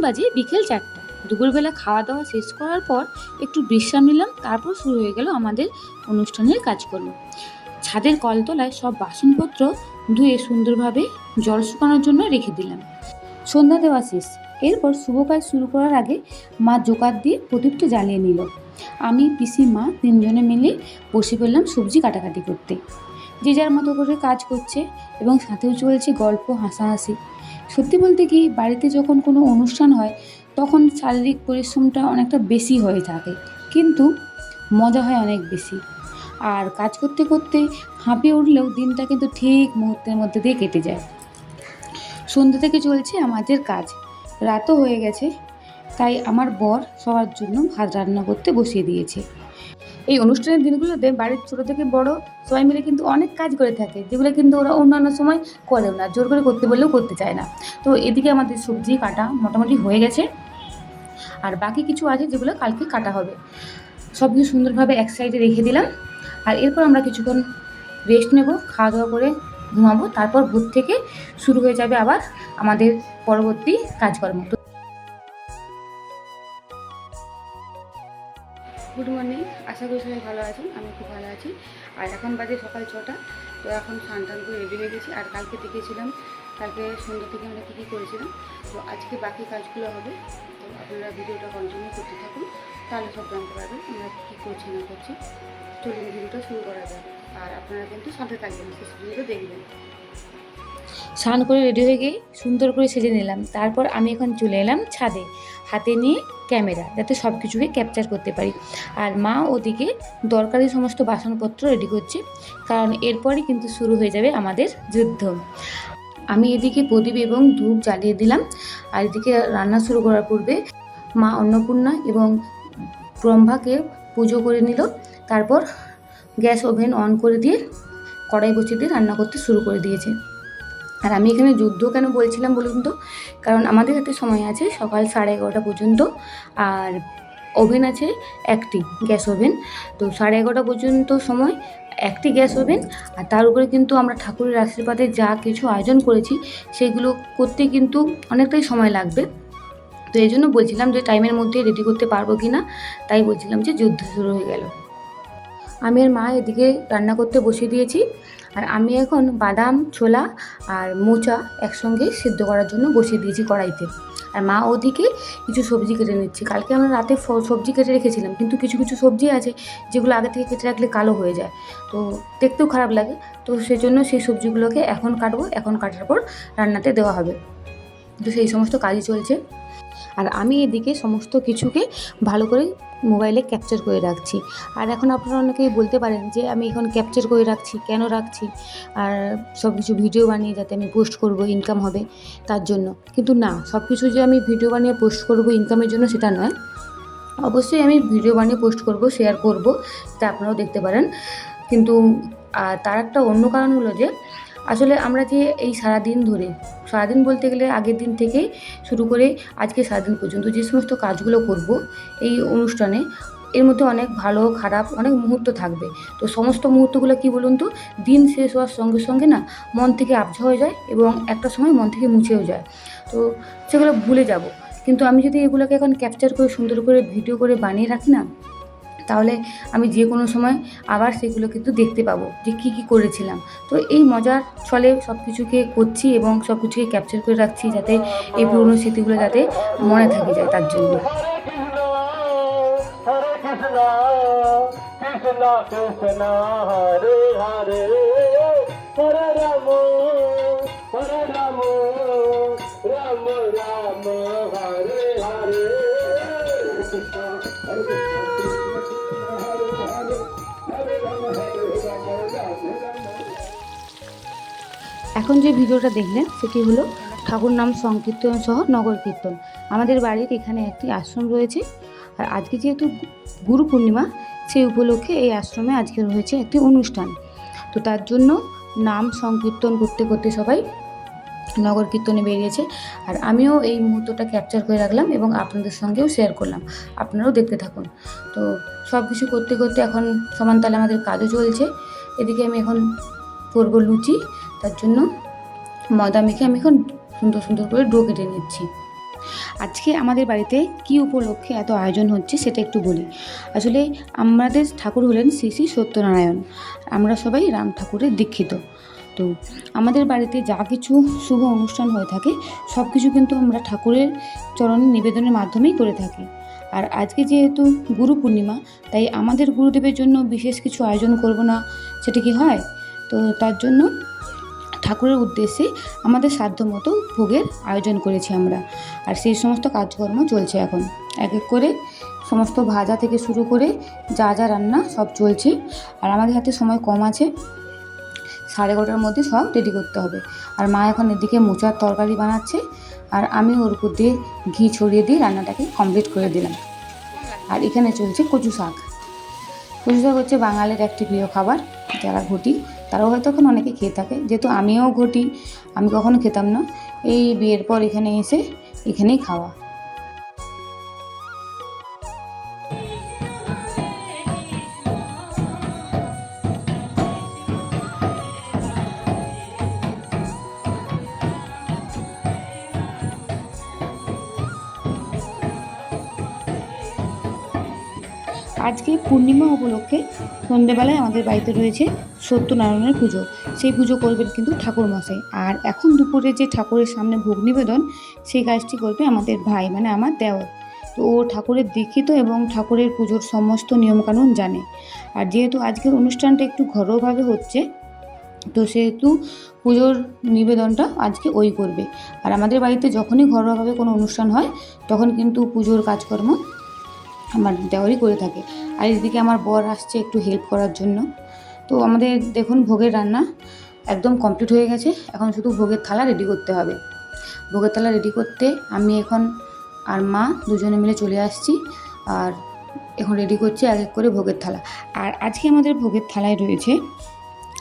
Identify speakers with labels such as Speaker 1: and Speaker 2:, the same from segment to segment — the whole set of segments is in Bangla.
Speaker 1: বাজে বিকেল চারটা। দুপুরবেলা খাওয়া দাওয়া শেষ করার পর একটু বিশ্রাম নিলাম, তারপর শুরু হয়ে গেল আমাদের অনুষ্ঠানের কাজকর্ম। ছাদের কলতলায় সব বাসনপত্র ধুয়ে সুন্দরভাবে জল শুকানোর জন্য রেখে দিলাম। সন্ধ্যা দেওয়া শেষ। এরপর শুভ কাজ শুরু করার আগে মা জোকার দিয়ে প্রদীপটা জ্বালিয়ে নিল। আমি, পিসি, মা তিনজনে মিলে বসে পড়লাম সবজি কাটাকাটি করতে। যে যার মতো করে কাজ করছে এবং সাথেও চলছে গল্প, হাসাহাসি। সত্যি বলতে কি, বাড়িতে যখন কোনো অনুষ্ঠান হয়, তখন শারীরিক পরিশ্রমটা অনেকটা বেশি হয়ে থাকে। কিন্তু মজা হয় অনেক বেশি। আর কাজ করতে করতে হাঁপিয়ে উঠলেও দিনটা কিন্তু ঠিক মুহূর্তের মধ্যে দিয়ে কেটে যায়। সন্ধ্যা থেকে চলছে আমাদের কাজ। রাতও হয়ে গেছে, তাই আমার বর সবার জন্য ভাত রান্না করতে বসিয়ে দিয়েছে। এই অনুষ্ঠানের দিনগুলোতে বাড়ির ছোটো থেকে বড় সবাই মিলে কিন্তু অনেক কাজ করে থাকে, যেগুলো কিন্তু ওরা অন্যান্য সময় করেও না, জোর করে করতে বললেও করতে চায় না। তো এদিকে আমাদের সবজি, কাটা মোটামুটি হয়ে গেছে। আর বাকি কিছু আছে যেগুলো কালকে কাটা হবে। সব কিছু সুন্দরভাবে এক সাইডে রেখে দিলাম। আর এরপর আমরা কিছুক্ষণ রেস্ট নেব খাওয়া দাওয়া করে ঘুমাবো। তারপর ভোর থেকে শুরু হয়ে যাবে আবার আমাদের পরবর্তী কাজকর্ম। Good morning. আশা করি সবাই ভালো আছেন, আমি খুব ভালো আছি। আর এখন বাজে সকাল ছটা, তো এখন স্নান টান করে রেডি হয়ে গেছি। আর কালকে দেখিয়েছিলাম কালকে সন্ধ্যা থেকে আমরা কী কী করেছিলাম, তো আজকে বাকি কাজগুলো হবে। তো আপনারা ভিডিওটা কন্টিনিউ করতে থাকুন, তাহলে সব জানতে পারবেন আমরা কী করছি, না করছি। চলুন ভিডিওটা শুরু করা যাক। আর আপনারা কিন্তু সাথে থাকবেন, শেষ পর্যন্ত দেখবেন। স্নান করে রেডি হয়ে গিয়ে সুন্দর করে সেজে নিলাম। তারপর আমি এখন চলে এলাম ছাদে। হাতে নিয়ে ক্যামেরা, যাতে সব কিছুকে ক্যাপচার করতে পারি। আর মা ওদিকে দরকারি সমস্ত বাসনপত্র রেডি করছে, কারণ এরপরই কিন্তু শুরু হয়ে যাবে আমাদের যুদ্ধ। আমি এদিকে প্রদীপ এবং ধূপ জ্বালিয়ে দিলাম, আর এদিকে রান্না শুরু করার পূর্বে মা অন্নপূর্ণা এবং ব্রহ্মাকে পুজো করে নিল। তারপর গ্যাস ওভেন অন করে দিয়ে কড়াই বসিয়ে দিয়ে রান্না করতে শুরু করে দিয়েছে। আর আমি এখানে যুদ্ধ কেন বলছিলাম বলুন তো? কারণ আমাদের হাতে সময় আছে সকাল সাড়ে এগারোটা পর্যন্ত। আর ওভেন আছে একটি গ্যাস ওভেন। তো সাড়ে এগারোটা পর্যন্ত সময় একটি গ্যাস ওভেন। আর তার উপরে কিন্তু আমরা ঠাকুরের আশীর্বাদে যা কিছু আয়োজন করেছি সেগুলো করতে কিন্তু অনেকটাই সময় লাগবে। তো এই জন্য বলছিলাম যে টাইমের মধ্যে রেডি করতে পারব কি না, তাই বলছিলাম যে যুদ্ধ শুরু হয়ে গেল। আমি আর মা এদিকে রান্না করতে বসিয়ে দিয়েছি। আর আমি এখন বাদাম, ছোলা আর মোচা একসঙ্গে সিদ্ধ করার জন্য বসিয়ে দিয়েছি কড়াইতে। আর মা ওদিকে কিছু সবজি কেটে নিচ্ছে। কালকে আমরা রাতে সবজি কেটে রেখেছিলাম, কিন্তু কিছু কিছু সবজি আছে যেগুলো আগে থেকে কেটে রাখলে কালো হয়ে যায়। তো দেখতেও খারাপ লাগে। তো সেজন্য সেই সবজিগুলোকে এখন কাটবো। এখন কাটার পর রান্নাতে দেওয়া হবে। তো সেই সমস্ত কাজই চলছে। আর আমি এদিকে সমস্ত কিছুকে ভালো করে মোবাইলে ক্যাপচার করে রাখছি। আর এখন আপনারা অনেকেই বলতে পারেন যে আমি এখন ক্যাপচার করে রাখছি, কেন রাখছি? আর সব কিছু ভিডিও বানিয়ে যাতে আমি পোস্ট করব ইনকাম হবে তার জন্য। কিন্তু না সব কিছু যে আমি ভিডিও বানিয়ে পোস্ট করব ইনকামের জন্য সেটা নয়। অবশ্যই আমি ভিডিও বানিয়ে পোস্ট করব শেয়ার করব, তা আপনারাও দেখতে পারেন। কিন্তু আর তার একটা অন্য কারণ হলো যে আসলে আমরা যে এই সারাদিন ধরে, সারাদিন বলতে গেলে আগের দিন থেকেই শুরু করে আজকে সারাদিন পর্যন্ত যে সমস্ত কাজগুলো করব এই অনুষ্ঠানে, এর মধ্যে অনেক ভালো, খারাপ অনেক মুহূর্ত থাকবে। তো সমস্ত মুহূর্তগুলো কি বলুন তো? দিন শেষ হওয়ার সঙ্গে সঙ্গে না মন থেকে আবঝা হয়ে যায় এবং একটা সময় মন থেকে মুছেও যায়। তো সেগুলো ভুলে যাব। কিন্তু আমি যদি এগুলোকে এখন ক্যাপচার করে সুন্দর করে ভিডিও করে বানিয়ে রাখি না তাহলে আমি যে কোনো সময় আবার সেগুলো কিন্তু দেখতে পাবো যে কী কী করেছিলাম। তো এই মজার ছলে সব কিছুকে করছি এবং সব কিছুকে ক্যাপচার করে রাখছি যাতে এই পুরনো স্মৃতিগুলো যাতে মনে থাকে যায় তার জন্য।
Speaker 2: Hare Krishna,
Speaker 1: এখন যে ভিডিওটা দেখলেন, সেটি হলো ঠাকুর নাম সংকীর্তন সহ নগর কীর্তন। আমাদের বাড়ির এখানে একটি আশ্রম রয়েছে। আর আজকে যেহেতু গুরু পূর্ণিমা, সেই উপলক্ষে এই আশ্রমে আজকে রয়েছে একটি অনুষ্ঠান। তো তার জন্য নাম সংকীর্তন করতে করতে সবাই নগর কীর্তনে বেরিয়েছে। আর আমিও এই মুহূর্তটা ক্যাপচার করে রাখলাম এবং আপনাদের সঙ্গেও শেয়ার করলাম। আপনারাও দেখতে থাকুন। তো সব কিছু করতে করতে এখন সমান তালে আমাদের কাজও চলছে। এদিকে আমি এখন করব লুচি। তার জন্য ময়দা মেখে আমি এখন সুন্দর সুন্দর করে ডো কেটে নিচ্ছি। আজকে আমাদের বাড়িতে কি উপলক্ষে এত আয়োজন হচ্ছে সেটা একটু বলি। আসলে আমাদের ঠাকুর হলেন শ্রী শ্রী সত্যনারায়ণ। আমরা সবাই রাম ঠাকুরের দীক্ষিত। তো আমাদের বাড়িতে যা কিছু শুভ অনুষ্ঠান হয়ে থাকে সব কিছু কিন্তু আমরা ঠাকুরের চরণে নিবেদনের মাধ্যমেই করে থাকি। আর আজকে যেহেতু গুরু পূর্ণিমা, তাই আমাদের গুরুদেবের জন্য বিশেষ কিছু আয়োজন করব না, সেটা কি হয়? তো তার জন্য ঠাকুরের উদ্দেশ্যে আমাদের সাধ্য মতো ভোগের আয়োজন করেছি আমরা। আর সেই সমস্ত কাজকর্ম চলছে এখন। এক এক করে সমস্ত ভাজা থেকে শুরু করে যা যা রান্না সব চলছে। আর আমাদের হাতে সময় কম আছে। সাড়ে এগারোটার মধ্যে সব রেডি করতে হবে। আর মা এখন এদিকে মোচার তরকারি বানাচ্ছে। আর আমি ওর উপর দিয়ে ঘি ছড়িয়ে দিয়ে রান্নাটাকে কমপ্লিট করে দিলাম। আর এখানে চলছে কচু শাক। কচু শাক হচ্ছে বাঙালির একটি প্রিয় খাবার, যারা ঘটি। তারাও হয়তো এখন অনেকে খেয়ে থাকে। যেহেতু আমিও ঘটি, আমি কখনো খেতাম না। এই বিয়ের পর এখানে এসে এখানেই খাওয়া। আজকে পূর্ণিমা উপলক্ষে সন্ধ্যেবেলায় আমাদের বাড়িতে রয়েছে সত্যনারায়ণের পুজো। সেই পুজো করবেন কিন্তু ঠাকুর মশাই আর এখন দুপুরে যে ঠাকুরের সামনে ভোগ নিবেদন, সেই কাজটি করবে আমাদের ভাই মানে আমার দেওর। তো ও ঠাকুরের দীক্ষিত এবং ঠাকুরের পুজোর সমস্ত নিয়মকানুন জানে। আর যেহেতু আজকের অনুষ্ঠানটা একটু ঘরোয়াভাবে হচ্ছে, তো সেহেতু পুজোর নিবেদনটা আজকে ওই করবে। আর আমাদের বাড়িতে যখনই ঘরোয়াভাবে কোনো অনুষ্ঠান হয়, তখন কিন্তু পুজোর কাজকর্ম আমার দেওয়ারই করে থাকে। আর এদিকে আমার বর আসছে একটু হেল্প করার জন্য। তো আমাদের দেখুন ভোগের রান্না একদম কমপ্লিট হয়ে গেছে। এখন শুধু ভোগের থালা রেডি করতে হবে। ভোগের থালা রেডি করতে আমি এখন আর মা দুজনে মিলে চলে আসছি। আর এখন রেডি করছি এক এক করে ভোগের থালা। আর আজকে আমাদের ভোগের থালায় রয়েছে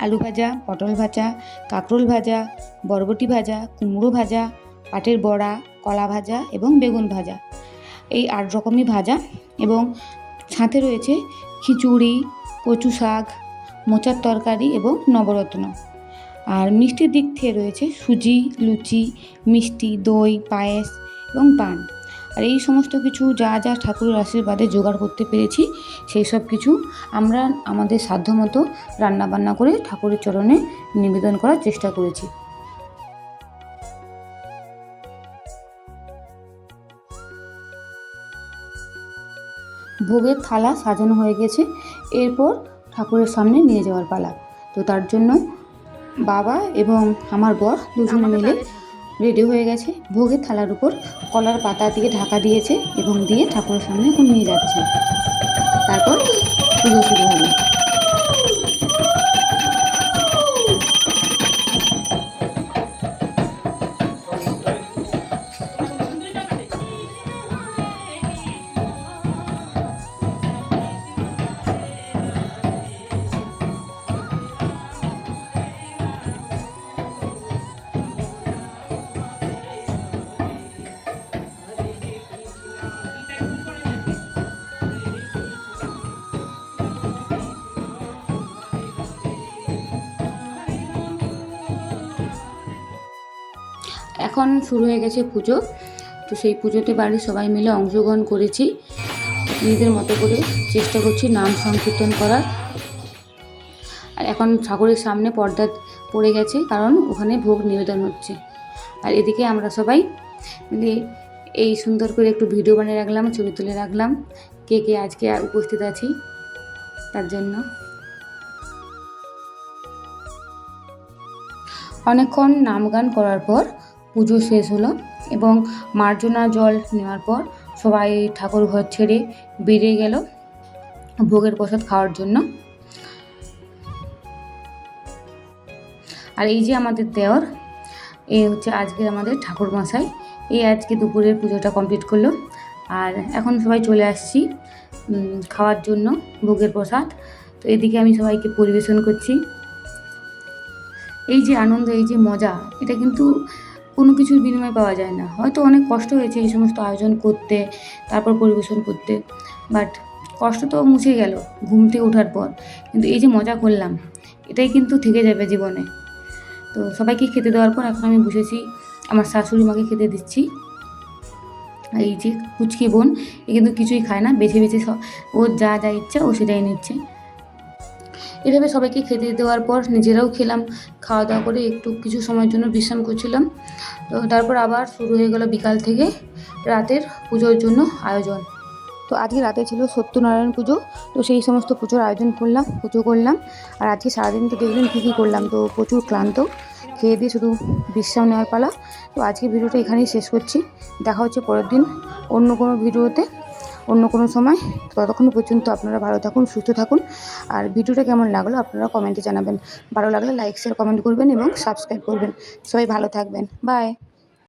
Speaker 1: আলু ভাজা, পটল ভাজা, কাঁকরোল ভাজা, বরবটি ভাজা, কুমড়ো ভাজা, পাটের বড়া, কলা ভাজা এবং বেগুন ভাজা। এই আট রকমই ভাজা এবং সাথে রয়েছে খিচুড়ি, কচু শাক, মোচার তরকারি এবং নবরত্ন। আর মিষ্টির দিক থেকে রয়েছে সুজি, লুচি, মিষ্টি, দই, পায়েস এবং পান। আর এই সমস্ত কিছু যা যা ঠাকুরের আশীর্বাদে জোগাড় করতে পেরেছি, সেই সব কিছু আমরা আমাদের সাধ্যমতো রান্নাবান্না করে ঠাকুরের চরণে নিবেদন করার চেষ্টা করেছি। ভোগের থালা সাজানো হয়ে গেছে। এরপর ঠাকুরের সামনে নিয়ে যাওয়ার পালা। তো তার জন্য বাবা এবং আমার বর দুজনে মিলে রেডি হয়ে গেছে। ভোগের থালার উপর কলার পাতা দিয়ে ঢাকা দিয়েছে এবং দিয়ে ঠাকুরের সামনে এখন নিয়ে যাচ্ছে। তারপর পুজো শুরু হবে। এখন শুরু হয়ে গেছে পুজো। তো সেই পুজোতে বাড়ির সবাই মিলে অংশগ্রহণ করেছি। নিজেদের মতো করে চেষ্টা করছি নাম সংকীর্তন করার। আর এখন ঠাকুরের সামনে পর্দা পড়ে গেছে, কারণ ওখানে ভোগ নিবেদন হচ্ছে। আর এদিকে আমরা সবাই মিলে এই সুন্দর করে একটু ভিডিও বানিয়ে রাখলাম, ছবি তুলে রাখলাম, কে কে আজকে উপস্থিত আছি তার জন্য। অনেকক্ষণ নাম গান করার পর পুজো শেষ হলো এবং মার্জনা জল নেওয়ার পর সবাই ঠাকুর ঘর ছেড়ে বেরিয়ে গেল ভোগের প্রসাদ খাওয়ার জন্য। আর এই যে আমাদের দেওর এই হচ্ছে আজকে আমাদের ঠাকুর মশাই এই আজকে দুপুরের পুজোটা কমপ্লিট করল। আর এখন সবাই চলে আসছি খাওয়ার জন্য ভোগের প্রসাদ। তো এদিকে আমি সবাইকে পরিবেশন করছি। এই যে আনন্দ, এই যে মজা, এটা কিন্তু কোনো কিছুর বিনিময়ে পাওয়া যায় না। হয়তো অনেক কষ্ট হয়েছে এই সমস্ত আয়োজন করতে, তারপর পরিবেশন করতে। বাট কষ্ট তো মুছে গেল, ঘুম থেকে ওঠার পর। কিন্তু এই যে মজা করলাম, এটাই কিন্তু থেকে যাবে জীবনে। তো সবাইকে খেতে দেওয়ার পর এখন আমি বসেছি, আমার শাশুড়ি মাকে খেতে দিচ্ছি। এই যে কুচকি বোন, এ কিন্তু কিছুই খায় না, বেছে বেছে সব ওর যা যা ইচ্ছা ও সেটাই নিচ্ছে। এভাবে সবাইকে খেতে দেওয়ার পর নিজেরাও খেলাম। খাওয়া দাওয়া করে একটু কিছু সময়ের জন্য বিশ্রাম করছিলাম। তো তারপর আবার শুরু হয়ে গেল বিকাল থেকে রাতের পুজোর জন্য আয়োজন। তো আজকে রাতে ছিল সত্যনারায়ণ পুজো। তো সেই সমস্ত পুজোর আয়োজন করলাম, পুজো করলাম। আর আজকে সারাদিন তো দেখলেন কী কী করলাম। তো প্রচুর ক্লান্ত। খেয়ে দিয়ে শুধু বিশ্রাম নেওয়ার পালা। তো আজকে ভিডিওটা এখানেই শেষ করছি। দেখা হচ্ছে পরের দিন অন্য কোনো ভিডিওতে। অন্য কোনো সময়। ততক্ষণ পর্যন্ত আপনারা ভালো থাকুন, সুস্থ থাকুন। আর ভিডিওটা কেমন লাগল আপনারা কমেন্টে জানাবেন। ভালো লাগলে লাইক শেয়ার কমেন্ট করবেন এবং সাবস্ক্রাইব করবেন। সবাই ভালো থাকবেন। বাই